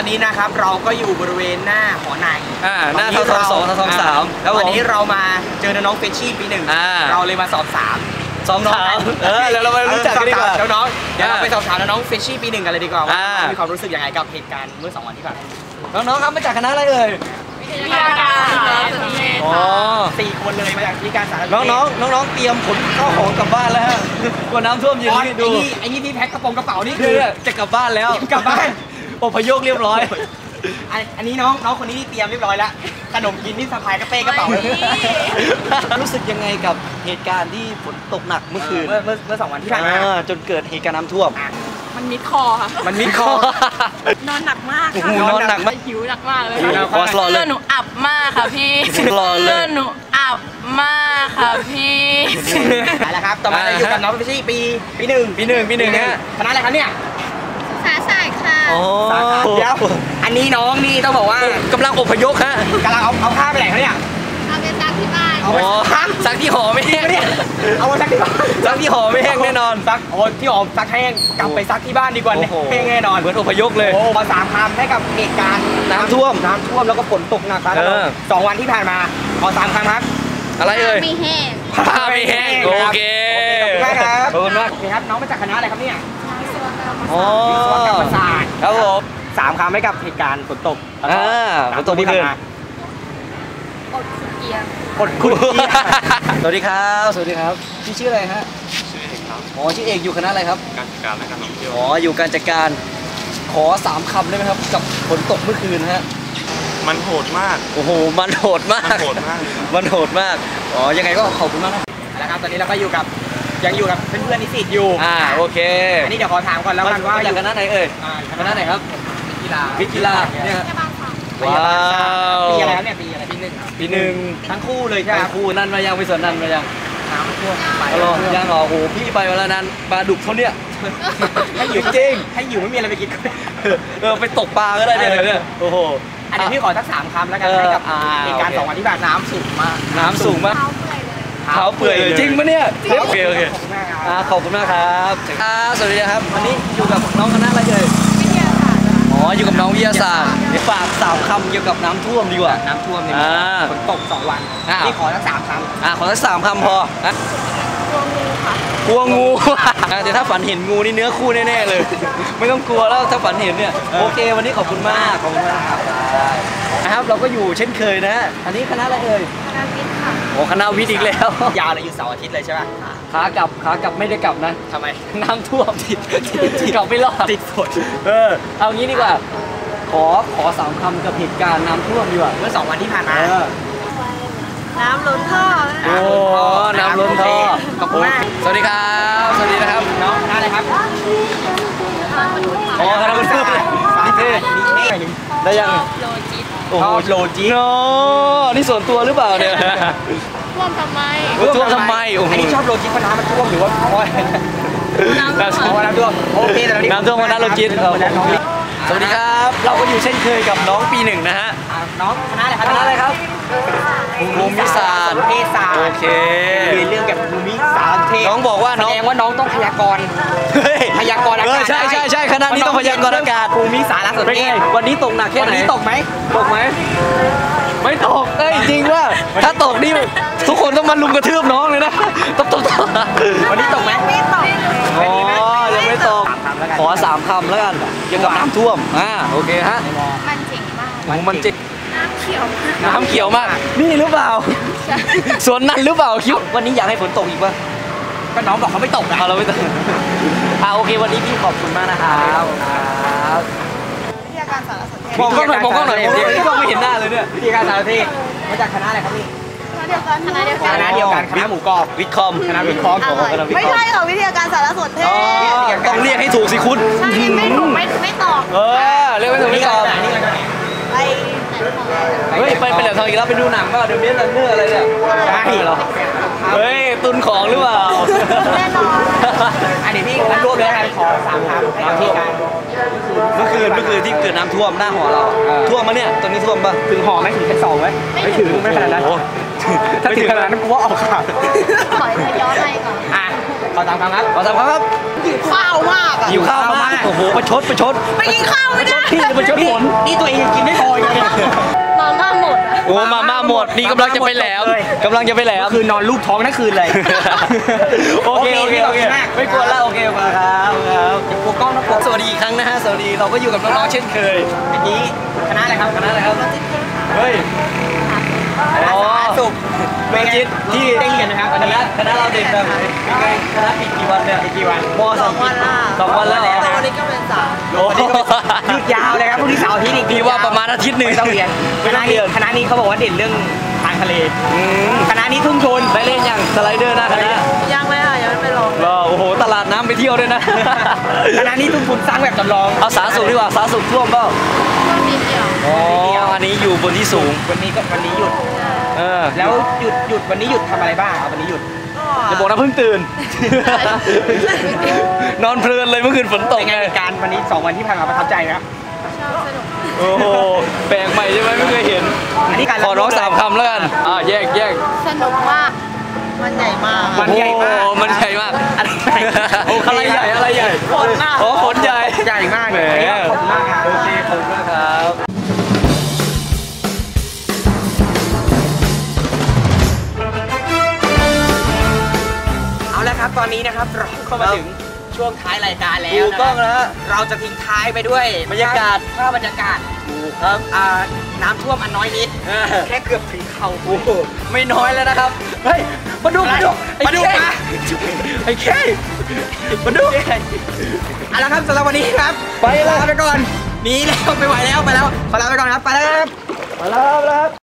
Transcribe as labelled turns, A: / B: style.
A: อนนี้นะครับเราก็อยู่บริเวณหน้าหอใน
B: อ่าหน้า
A: วั
B: ทอทอสองทอทอสามครับผม
A: วันนี้เรามาเจอน้องๆเฟชชี่ปีหนึ่ง
B: อ่า
A: เราเลยมาสอบถาม
B: สองถามเออเดี๋ยวเราไปรู้จักกันดีกว่า
A: เออสอบถมน้องๆเดี๋ยวเรา
B: อ่า
A: ไปสอบถามน้องๆเฟชชี่ปีหนึ่งกันเลยดีกว่าว่า
B: อ่า
A: น้องๆมีความรู้สึกยังไงกับเหตุการณ์เมื่อสองวันที่ผ่านมา
B: น้องๆครับมาจากคณะอะไรเอ่ย
C: วิทยาการสารสนเทศ
B: อ๋อ
A: สี่คนเลยมาจากที่การสาร
B: น้องๆน้องๆเตรียมขนข้าวของกลับบ้านแล้วฮะกลัวน้ำท่วมเย็น
A: อ๋อ
B: นี่
A: ไอ้
B: ดู
A: นี่ไอ้นี่ที่แพ็คกระโปรงกระเป๋านี่
B: คื
A: คืออ
B: จะกลับบ้านแล้ว
A: กลับบ้าน
B: อพยพเรียบร้อย
A: อันอันนี้น้องน้องคนนี้ที่เตรียมเรียบร้อยแล้วขนมกินนี่สะพายกระเป้กระเป๋าเลย
B: รู้สึกยังไงกับเหตุการณ์ที่ฝนตกหนักเมื่อคืน
A: เมื่อเมื่อเมื่อสองวันที่ผ่านมา
B: อ่าจนเกิดเหตุการณ์น้ำท่วม
A: อะ
C: มันมิดคอค่ะ
A: มันมิดคอ
C: นอนหนักมาก
B: โอ้
C: ค่ะ
B: โหนอนหนักมาก
C: หิวหนักมากเลย
A: หิวหนัก
B: ขอสลอเล
C: เสื้อยหนูอับมากค่ะพี่
B: รอเลย
C: เสื้อหนูอับมากค่ะพี่
A: เอาละครับ ต่อมาเราอยู่กับน้องพิชชี่ปีปีหนึ่ง
B: ปีหนึ่งปีหนึ่งฮะ
A: คณะอะไรครับเนี่ย
C: สา สายค่ะ
B: โอ้
A: สาขาเดี๋ยวอันนี้น้องนี่ต้องบอกว่ากำ
B: ลังอพยพฮะ
A: กำลังเอาเอาผ้าไปไหนเขาเนี่ย
C: เอาไปซักที่บ้าน
A: เอาไป
B: อ๋อ
A: ซัก
B: ซักที่หอไม่แห้ง
A: เนี่ยเอาไปซักที่บ้าน
B: ซักที่หอไม่แห้งแน่นอน
A: ซักโอ้ที่หอมซักแห้งกลับไปซักที่บ้านดีกว่า
B: โอ้โห
A: แห้งแน่นอน
B: เหมือนอพยพเลย
A: โอ้มาสามคำให้กับเหตุการณ์
B: น้ำท่วม
A: น้ำท่วมแล้วก็ฝนตกหนักครับ
B: เออ
A: สองวันที่ผ่านมาขอสามคำครับ
B: อะไรเอ่ย
C: ไม่แห้ง
B: ผ้าไม่แห้งโอเค
A: ขอบคุณ มากครับ
B: ขอบคุณมาก
A: โอเคครับน้องมาจากคณะอะไรครับเนี่ย
B: อ๋อ
A: วิศวกรรมศาสตร์
B: ครับผม
A: สามคำให้กับเหตุการณ์ฝนตกแล้วก็
B: อ่าฝนตกเมื่อคืน
C: อดสุดเกียร์
A: ฝนคุณเกียร์
B: สวัสดีครับ สวัสดีครับพี่ชื่ออะไรฮะ
D: ชื่อเอกครับ
B: อ๋อชื่อเอกอยู่คณะอะไรครับ
D: การจัดการและการท่องเที่ยว
B: อ๋ออยู่การจัดการขอสามคำได้ไหมครับ กับฝนตกเมื่อคืนฮะ
D: มันโหดมาก
B: โอ้โห มันโหดมาก
D: มันโหดมากเลยครับ
B: มันโหดมาก อ๋อ ยังไงก็ขอบคุณมากครับ
A: นะครับ ตอนนี้เราก็อยู่กับ ยังอยู่กับเพื่อนๆนิสิตอยู่
B: อ่าโอเค
A: อันนี้เดี๋ยวขอถามก่อนแล้วกันว่า
B: มาจากคณะไหนเอ่ย
A: อ่า
B: คณะไหนครับ
A: กีฬา
B: วิทย์กีฬาเนี่ยฮะ
A: พยาบาลศาสตร์
B: ว้าว
A: ปีอะไรครับเนี่ยปีอะไรปีหนึ่งครับ
B: ปีหนึ่ง
A: ทั้งคู่เลยใช่ไหมครับ
B: ครูนั่นมายังไปสวนนั่นมายัง
A: น้ำท่วมไป
B: เอาหรอยังเหรอโอ้โหพี่ไปมาแล้วนั้นปลาดุกเขาเนี่ย
A: ให้อยู่
B: จริง
A: ให้อยู่ไม่มีอะไรไปกิน
B: เออไปตกปลาก็ได้เนี่ยเนี่ยโอ้โห
A: อันนี้พี่ขอสักสามคำแล้วกัน
B: เออ
A: ให้กับ
B: อ่า
A: เหตุการณ์
B: โอเค
A: สองวันที่ผ่านน้ำสูงมาก
B: น้ำสูงมาก เท้าเปื่อยเลยจริงปะเนี่ยโอเคโอเค
A: ขอบคุณมากครับ
B: อ่าขอบคุณมากครับครับสวัสดีครับวันนี้อยู่กับน้องคณะอะไรเอ่ย
C: วิทยาศาสตร์
B: อ๋ออยู่กับน้องวิทยาศาสตร์เดี๋ยวฝากสามคำเกี่ยวกับน้ำท่วมดีกว่า
A: น้ำท่วมเนี่ย
B: อ่า
A: ฝนตกสองวัน
B: อ่า
A: พี่ขอสักสามค
B: อ่าขอสักสามคำพอนะ
C: ตัวงูค่ะ
B: กลัวงูอ่าแต่ถ้าฝันเห็นงูนี่เนื้อคู่แน่ๆเลย ไม่ต้องกลัวแล้วถ้าฝันเห็นเนี่ยโอเค วันนี้ขอบคุณมากขอบคุณมากครับได้ นะครับ เราก็อยู่เช่นเคยนะฮะอันนี้คณะอะไรเอ่ย
C: คณะวิทย์ค่ะ
B: โอ้คณะวิทย์อีกแล้วำ
A: ยาวเลยอยู่เสาร์อาทิตย์เลยใช่ป่ะ
B: ขากลับขากลับไม่ได้กลับนะ
A: ทำไม
B: น้ำท่วมติดกลับไม่รอด
A: ติดฝน
B: เออเอางี้ดีกว่า ขอขอสามคำกับเหตุการณ์น้ำท่วมดีกว่า
A: เมื่อสองวันที่ผ่านมา
B: เออ
C: น้ำล้นท่อ
B: โอ้น้ำล้นท่อ
A: ขอบคุณมาก
B: สวัสดีครับ สวัสดีนะครับ
A: น้องคณะอะไรครับ
B: อ๋อคณะมนุษย์
A: ศาสตร์
B: นิเทศ
A: นิเทศ
B: ได้ยัง
C: โลจิต
B: โอ้โห
A: ชอบโลจิก
B: โนนี่ส่วนตัวหรือเปล่าเนี่ย
C: ท่วมทำไม
B: ท่วมทำไมโอ้โห
A: อันนี้ชอบโลจิกเพราะน้ำมันท่วมหรือว่าเพราะอะไร
C: น้ำท่วม
A: เพราะว่าน้ำท่วมโอเคแต่เรา
B: น้ำท่วมวันนั้นเราจิต
A: วันนั้นน้องลิ
B: สวัสดีครับ เราก็อยู่เช่นเคยกับน้องปีหนึ่งนะฮะ
A: อ่าน้องคณะอะไรครับ
B: คณะอะไรครับภูมิศาสตร์
A: เทศศาสตร์
B: โอเค
A: เรียนเรื่องเกี่ยวกับภูมิศาสตร์เทศ
B: น้องบอกว่าน้อง
A: แสดงว่าน้องต้องพยากรณ์
B: เฮ้ย
A: พย
B: อากาศ
A: ภูมิสารสน
B: เป็น
A: เท
B: ไง
A: ศ
B: วันนี้ตกหนักแค่
A: วัน
B: ไหน
A: นี้ตกไหม
B: ตกไหมไม่ตกเอ้ยจริงว่าถ้าตกนี่ทุกคนต้องมาลุมกระทืบน้องเลยนะตบตบตบ
A: วันนี้ตกไหม
C: ไม่ตก
B: อ๋อยังไม่ตกขอสามคำแล้วกันเกี่ยวกับน้ำท่วมอ่าโอเคฮะ
C: มันเจ๋งมาก
B: โอ้มันเจ็บ
C: น้ำเขียวมาก
B: น้ำเขียวมากนี่หรือเปล่าสวนนั้นหรือเปล่าคิดวันนี้อยากให้ฝนตกอีกป่ะ
A: ก็น้องบอกเขาไม่ตกอะ
B: เอาเราไม่ตกอ่าโอเควันนี้พี่ขอบคุณมากนะครับครับ
C: วิทยา การสารสนเทศ
B: มองกล้องหน่อยมองกล้องหน่อยมองกล้องหน่อยนี่กล้องไม่เห็นหน้าเลยเนี่ย
A: วิธีการสารเทศมาจากคณะอะไรครับพี่
C: คณะเดียวกันคณะเดียว
A: ค
C: กัน
A: ณะเดียวกันคณะหมูกรอบ
B: วิทย์คอม
A: คณะวิทย์คอม
B: โอ้โหคณะวิท
C: ไม่
B: ย์คอม
C: ใช่ค่ะวิทยาการสารสนเทศ
B: อ๋อต้องเรียกให้ถูกสิคุณ
C: ใช่ไม่ถูกไม่ไม่ตอบ
B: เออเรียกไม่ถูกไม่ตอบ
A: นี่มัน
C: ไป
B: เฮ้ยไปไปเหลือทองอีกแล้วไปดูหนังเปล่าเดี๋ยวนี้เนื้ออะไรเนี่ย
A: ใช่
B: เหรอเฮ้ยตุนของหรือเปล่า
C: แน่นอน
A: อันนี้พี่งั้นรวบเลยกันขอสามคำให้กับพี่การ
B: เมื่อคืนเมื่อคืนที่เกิดน้ำท่วมหน้าหอเราอะ
A: เออ
B: ท่วมมาเนี่ยตรงนี้ท่วมปะ
A: ถึงหอไหมถึงชั้นสองไหมไม่ถึงไม่ขนาดนั้น
B: โอ้โห
A: ถ้าถึงขนาดนั้นกูว่าออกข่าว
C: ขอจะย้อนไปก่อน
A: อะขออตามคำครับ
B: ขอสามคำครับ
C: ข้าวมากอะ
B: หิวข้าวมากโอ้โหประชดประชด
C: ไปกินข้าวไม่ได้
B: พี่ประชดฝน
A: นี่ตัวเองยังกินไม่พออีกเลย
C: มาม่าหมดอะ
B: โอ้มาม่า หมดนี่กำลังจะไปแหลมกำลังจะไปแหลม
A: คือนอนลูกท้องทั้งคืนเลย
B: โอเคโอเคโอเค
A: ขบณมาก
B: ไม่กลัวแล้วโอเคมาครับครับเดี๋ยวปกกล้องนะปกสวัสดีอีกครั้งนะฮะสวัสดีเราก็อยู่กับน้องๆเช่นเคย
A: อันนี้คณะอะไรครับ
B: คณะอะไรครับเฮ้ย
A: คณะสาธารณสุข
B: เมจิตที่
A: ได้เรียนนะครับ
B: ค
A: อันนี้
B: ณะคณะเราเด็กแบบไหนคณะปิดกี่วันเนี่ย
A: อีกกี่วัน
B: มสองวันสองวันแล้วเหรอ
C: วันนี้ก็เป็นสาม
B: โอ้
A: วันนี้ก็หยุดยาวเลยครับพรุ่งนี้ เสาร์อาทิตย์อีก
B: พี่ว่าประมาณอาทิตย์หนึ่ง
A: ไม่ต้องเรียน
B: ไม่
A: ค
B: ต้
A: ณะ
B: อง
A: นี้
B: เรียน
A: คณะนี้เขาบอกว่าเด่นเรื่องทางทะเล
B: อืม
A: คณะนี้ทุ่งชน
B: ได้เล่นอย่างสไลเดอร์หน้าคณะ
C: ยังเลยอะยังไม่ไปลอง
B: ก็โอ้โหตลาดน้ำไปเที่ยวด้วยนะ
A: คณะนี้ทุ่งทุนสร้างแบบจำลอง
B: เอาสาสุขดีกว่าสาสุขท่วมเปล่า
C: มันมีเดียว
B: อ๋ออันนี้อยู่บนที่สูง
A: วันนี้ก็วันนี้หยุด
B: เออ
A: แล้วหยุดหยุดวันนี้หยุดทำอะไรบ้างครับวันนี้หยุด
B: จะบอกนะเพิ่งตื่น นอนเพลินเลยเมื่อคืนฝนตก
A: เป็นไง
B: ไง
A: เหตุการณ์วันนี้สองวันที่ผ่านมาประทับใจไหมครับ
C: ชอบสนุก
B: โอ้โหแปลกใหม่ใช่ไหมไม่เคยเห็น
A: อันนี้การ
B: ขอร้องสามคำแล้วกันอ่าแยกแยก
C: สนุกมาก มันใหญ่มาก
A: มันใหญ่มาก
B: โอ้มันใหญ่มาก
A: อะไรใหญ่
B: โอ้อะไรใหญ่อะไรใหญ่
C: ฝนน่ะ
B: โอ้ฝนใหญ่
A: ใหญ่มาก
B: แหม
A: อันนี้ขอบคุณมากครับ
B: โอเคขอบคุณมากครับ
A: เอาละครับตอนนี้นะครับเราเข้ามาถึง ช่วงท้ายรายการแล้ว
B: ถูก
A: นะค
B: ต้
A: รั
B: อง
A: บ
B: แล้ว
A: เราจะทิ้งท้ายไปด้วย
B: บรรยากาศ
A: ภาพบรรยากาศ
B: ถูกครับ
A: อ่าน้ำท่วมอันน้อยนิด
B: เออ
A: แค่เกือบถึงเข่า
B: โอ้โหไม่น้อยแล้วนะครับ เฮ้ยมาดู
A: อะไร
B: มาดูไอ้
A: มาดู
B: เค้
A: มา
B: ไอ้เค้มาดู
A: เอาละครับสำหรับวันนี้ครับ
B: ไปแล้ว
A: ลาไปก่อนหนีแล้วไม่ไหวแล้วไปแล้วขอลาไปก่อนครับไปแล้วครับ
B: มาแล้วครับ